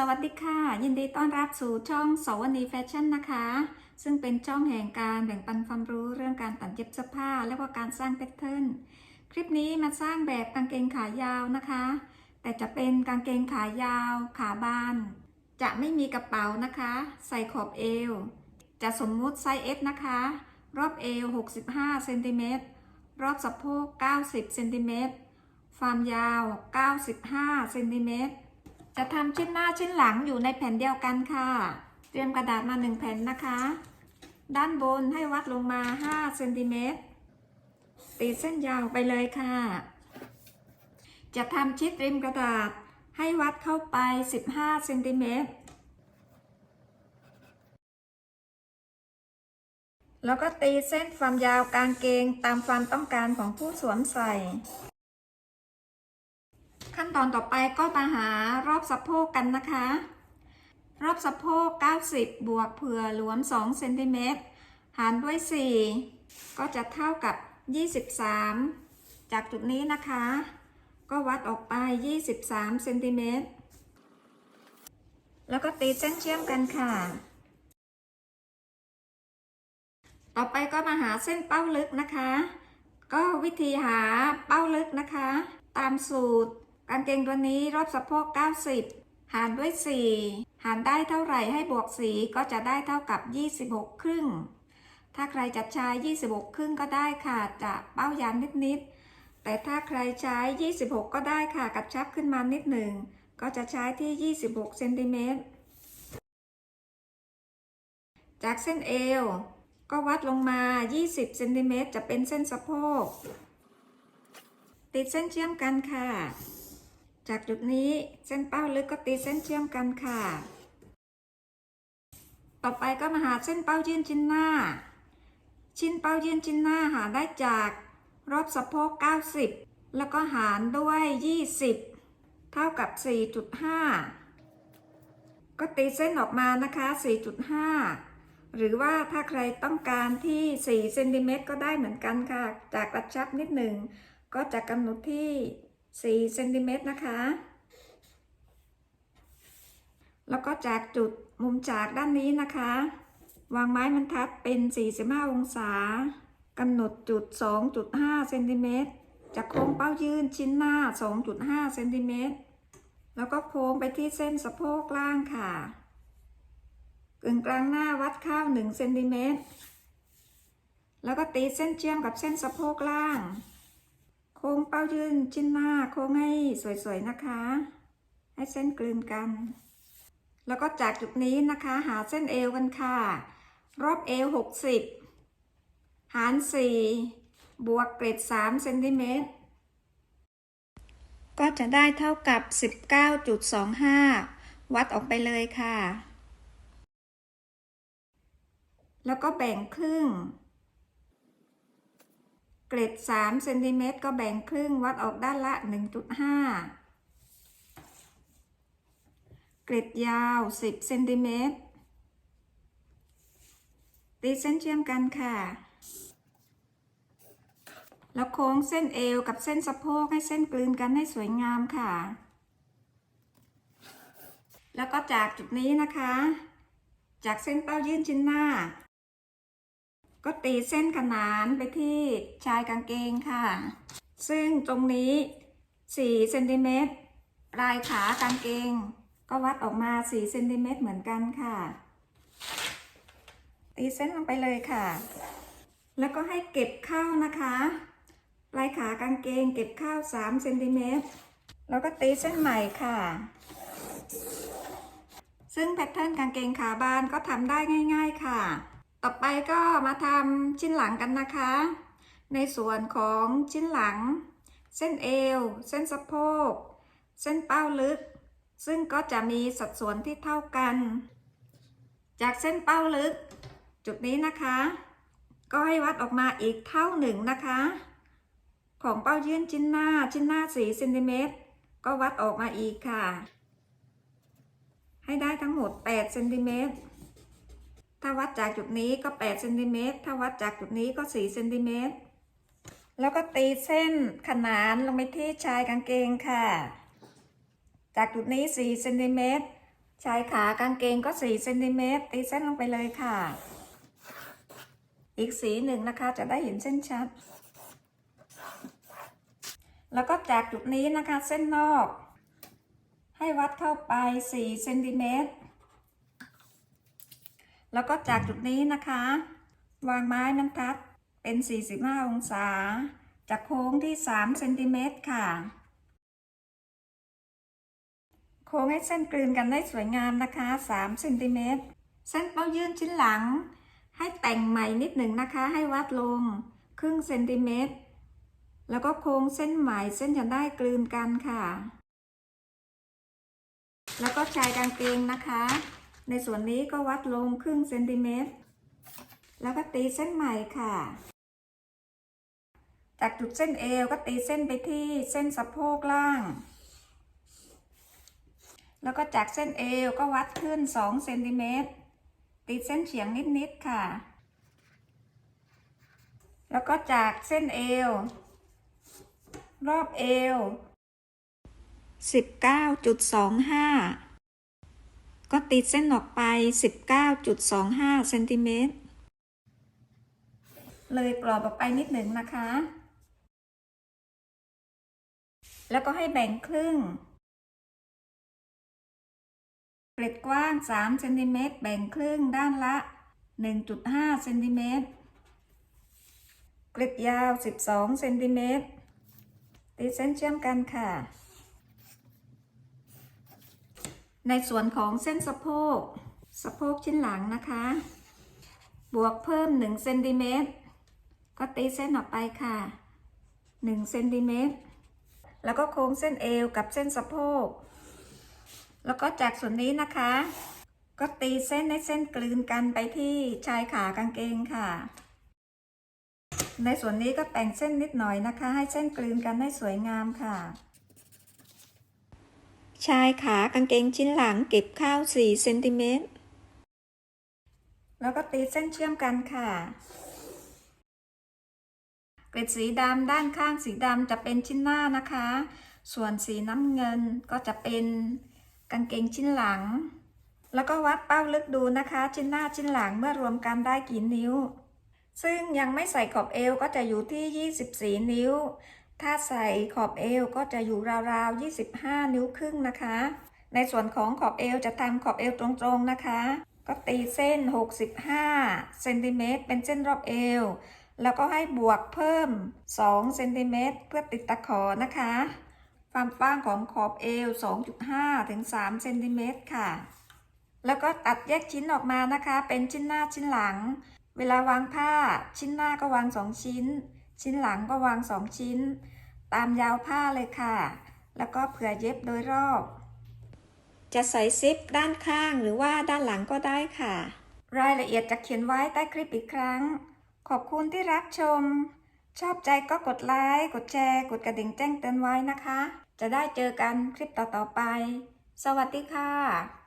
สวัสดีค่ะ ยินดีต้อนรับสู่ช่องสวนีแฟชั่นนะคะ ซึ่งเป็นช่องแห่งการแบ่งปันความรู้เรื่องการตัดเย็บเสื้อผ้า และก็การสร้างแพทเทิร์นคลิปนี้มาสร้างแบบกางเกงขายาวนะคะ แต่จะเป็นกางเกงขายาว ขาบาน จะไม่มีกระเป๋านะคะ ใส่ขอบเอว จะสมมุติไซส์ S นะคะ รอบเอว 65เซนติเมตรรอบสะโพก90เซนติเมตรความยาว 95เซนติเมตร จะทำชิ้นหน้าชิ้นหลังอยู่ในแผ่นเดียวกันค่ะ เตรียมกระดาษมา1แผ่นนะคะ ด้านบนให้วัดลงมา5เซนติเมตรตีเส้นยาวไปเลยค่ะ จะทำชิดริมกระดาษให้วัดเข้าไป 15เซนติเมตรแล้วก็ตีเส้นความยาวกางเกงตามความต้องการของผู้สวมใส่ ขั้นตอนต่อไปก็มาหารอบสะโพกกันนะคะ รอบสะโพก 90 บวกเผื่อหลวม2เซนติเมตรหารด้วย 4 ก็จะเท่ากับ 23 จากจุดนี้นะคะ ก็วัดออกไป 23เซนติเมตรแล้วก็ตีเส้นเชื่อมกันค่ะ ต่อไปก็มาหาเส้นเป้าลึกนะคะ ก็วิธีหาเป้าลึกนะคะ ตามสูตร กางเกงตัวนี้รอบสะโพก 90 หารด้วย 4 หารได้เท่าไหร่ให้บวก 4 ก็จะได้เท่ากับ 26 ครึ่ง ถ้าใครจะใช้ 26 ครึ่งก็ได้ค่ะ จะเป้ายานนิดๆ แต่ถ้าใครใช้ 26 ก็ได้ค่ะ กระชับขึ้นมานิดหนึ่ง ก็จะใช้ที่ 26 เซนติเมตร จากเส้นเอว ก็วัดลงมา 20 เซนติเมตรจะเป็นเส้นสะโพก ติดเส้นเชื่อมกันค่ะ จากจุดนี้เส้นเป้าลึกก็ตีเส้นเชื่อมกันค่ะ ต่อไปก็มาหาเส้นเป้ายื่นชิ้นหน้า ชิ้นเป้ายื่นชิ้นหน้าหาได้จากรอบสะโพก 90 แล้วก็หารด้วย 20 เท่ากับ 4.5 ก็ตีเส้นออกมานะคะ 4.5 หรือว่าถ้าใครต้องการที่ 4 เซนติเมตรก็ได้เหมือนกันค่ะ จากกระชับนิดหนึ่งก็จะกำหนดที่ 4เซนติเมตรนะคะ แล้วก็จากจุดมุมจากด้านนี้นะคะ วางไม้บรรทัดเป็น 45 องศากำหนดจุด 2.5เซนติเมตรจากโค้งเป้ายื่นชิ้นหน้า 2.5เซนติเมตรแล้วก็โค้งไปที่เส้นสะโพกล่างค่ะกึ่งกลางหน้าวัดข้าว1เซนติเมตรแล้วก็ตีเส้นเชื่อมกับเส้นสะโพกล่าง ค้งเป้ายืนชิ้นหน้าโค้งให้สวยๆนะคะ ให้เส้นกลืนกัน แล้วก็จากจุดนี้นะคะ หาเส้นเอวกันค่ะ รอบเอว 60 หาร 4 บวกเกรด3เซนติเมตรก็จะได้เท่ากับ 19.25 วัดออกไปเลยค่ะ แล้วก็แบ่งครึ่ง เกรด3เซนติเมตรก็แบ่งครึ่งวัดออกด้านละ 1.5 เกรดยาว 10เซนติเมตรตีเส้นเชื่อมกันค่ะ แล้วโค้งเส้นเอวกับเส้นสะโพกให้เส้นกลืนกันให้สวยงามค่ะ แล้วก็จากจุดนี้นะคะ จากเส้นเป้ายื่นชิ้นหน้า ก็ตีเส้นขนานไปที่ชายกางเกงค่ะ ซึ่งตรงนี้4เซนติเมตรปลายขากางเกง ก็วัดออกมา4เซนติเมตรเหมือนกันค่ะ ตีเส้นลงไปเลยค่ะ แล้วก็ให้เก็บเข้านะคะ ปลายขากางเกงเก็บเข้า3เซนติเมตรแล้วก็ตีเส้นใหม่ค่ะ ซึ่งแพทเทิร์นกางเกงขาบานก็ทำได้ง่าย ๆค่ะ ต่อไปก็มาทำชิ้นหลังกันนะคะ ในส่วนของชิ้นหลัง เส้นเอว เส้นสะโพก เส้นเป้าลึก ซึ่งก็จะมีสัดส่วนที่เท่ากัน จากเส้นเป้าลึก จุดนี้นะคะ ก็ให้วัดออกมาอีกเท่าหนึ่งนะคะ ของเป้ายื่นชิ้นหน้าชิ้นหน้า4เซนติเมตรก็วัดออกมาอีกค่ะ ให้ได้ทั้งหมด8เซนติเมตร ถ้าวัดจากจุดนี้ก็8เซนติเมตรถ้าวัดจากจุดนี้ก็4เซนติเมตรแล้วก็ตีเส้นขนานลงไปที่ชายกางเกงค่ะ จากจุดนี้4เซนติเมตรชายขากางเกงก็4เซนติเมตรตีเส้นลงไปเลยค่ะ อีกสีหนึ่งนะคะจะได้เห็นเส้นชัด แล้วก็จากจุดนี้นะคะเส้นนอก ให้วัดเข้าไป4เซนติเมตร แล้วก็จากจุดนี้นะคะ วางไม้บรรทัดเป็น 45 องศา จากโค้งที่ 3 เซนติเมตรค่ะ โค้งให้เส้นกลืนกันได้สวยงามนะคะ 3 เซนติเมตร เส้นเป้ายื่นชิ้นหลัง ให้แต่งใหม่นิดหนึ่งนะคะ ให้วัดลงครึ่งเซนติเมตร แล้วก็โค้งเส้นใหม่เส้นจะได้กลืนกันค่ะ แล้วก็ชายกางเกงนะคะ ในส่วนนี้ก็วัดลงครึ่งเซนติเมตร แล้วก็ตีเส้นใหม่ค่ะ จากจุดเส้นเอวก็ตีเส้นไปที่เส้นสะโพกล่าง แล้วก็จากเส้นเอวก็วัดขึ้น2เซนติเมตรตีเส้นเฉียงนิดๆค่ะ แล้วก็จากเส้นเอว รอบเอว 19.25 ก็ติดเส้นออกไป 19.25เซนติเมตร เลยกรอบออกไปนิดหนึ่งนะคะ แล้วก็ให้แบ่งครึ่ง เกล็ดกว้าง3เซนติเมตรแบ่งครึ่งด้านละ 1.5เซนติเมตร เกล็ดยาว 12เซนติเมตรตีเส้นเชื่อมกันค่ะ ในส่วนของเส้นสะโพก สะโพกชิ้นหลังนะคะ บวกเพิ่ม1เซนติเมตรก็ตีเส้นออกไปค่ะ1เซนติเมตรแล้วก็โค้งเส้นเอวกับเส้นสะโพก แล้วก็จากส่วนนี้นะคะ ก็ตีเส้นให้เส้นกลืนกันไปที่ชายขากางเกงค่ะ ในส่วนนี้ก็แต่งเส้นนิดหน่อยนะคะ ให้เส้นกลืนกันให้สวยงามค่ะ ชายขากางเกงชิ้นหลังเก็บข้าว 4 เซนติเมตร แล้วก็ตีเส้นเชื่อมกันค่ะ เกล็ดสีดำด้านข้างสีดำจะเป็นชิ้นหน้านะคะ ส่วนสีน้ำเงินก็จะเป็นกางเกงชิ้นหลัง แล้วก็วัดเป้าลึกดูนะคะ ชิ้นหน้าชิ้นหลังเมื่อรวมกันได้กี่นิ้ว ซึ่งยังไม่ใส่ขอบเอวก็จะอยู่ที่ 24 นิ้ว ถ้าใส่ขอบเอวก็จะอยู่ราวๆ 25 นิ้วครึ่งนะคะ ในส่วนของขอบเอวจะทำขอบเอวตรงๆนะคะ ก็ตีเส้น 65เซนติเมตรเป็นเส้นรอบเอว แล้วก็ให้บวกเพิ่ม2เซนติเมตรเพื่อติดตะขอนะคะ ความกว้างของขอบเอว 2.5 ถึง3เซนติเมตรค่ะ แล้วก็ตัดแยกชิ้นออกมานะคะ เป็นชิ้นหน้าชิ้นหลัง เวลาวางผ้าชิ้นหน้าก็วาง 2 ชิ้น ชิ้นหลังก็วาง2ชิ้น ตามยาวผ้าเลยค่ะ แล้วก็เผื่อเย็บโดยรอบ จะใส่ซิปด้านข้างหรือว่าด้านหลังก็ได้ค่ะ รายละเอียดจะเขียนไว้ใต้คลิปอีกครั้ง ขอบคุณที่รับชม ชอบใจก็กดไลค์ กดแชร์ กดกระดิ่งแจ้งเตือนไว้นะคะ จะได้เจอกันคลิปต่อๆไป สวัสดีค่ะ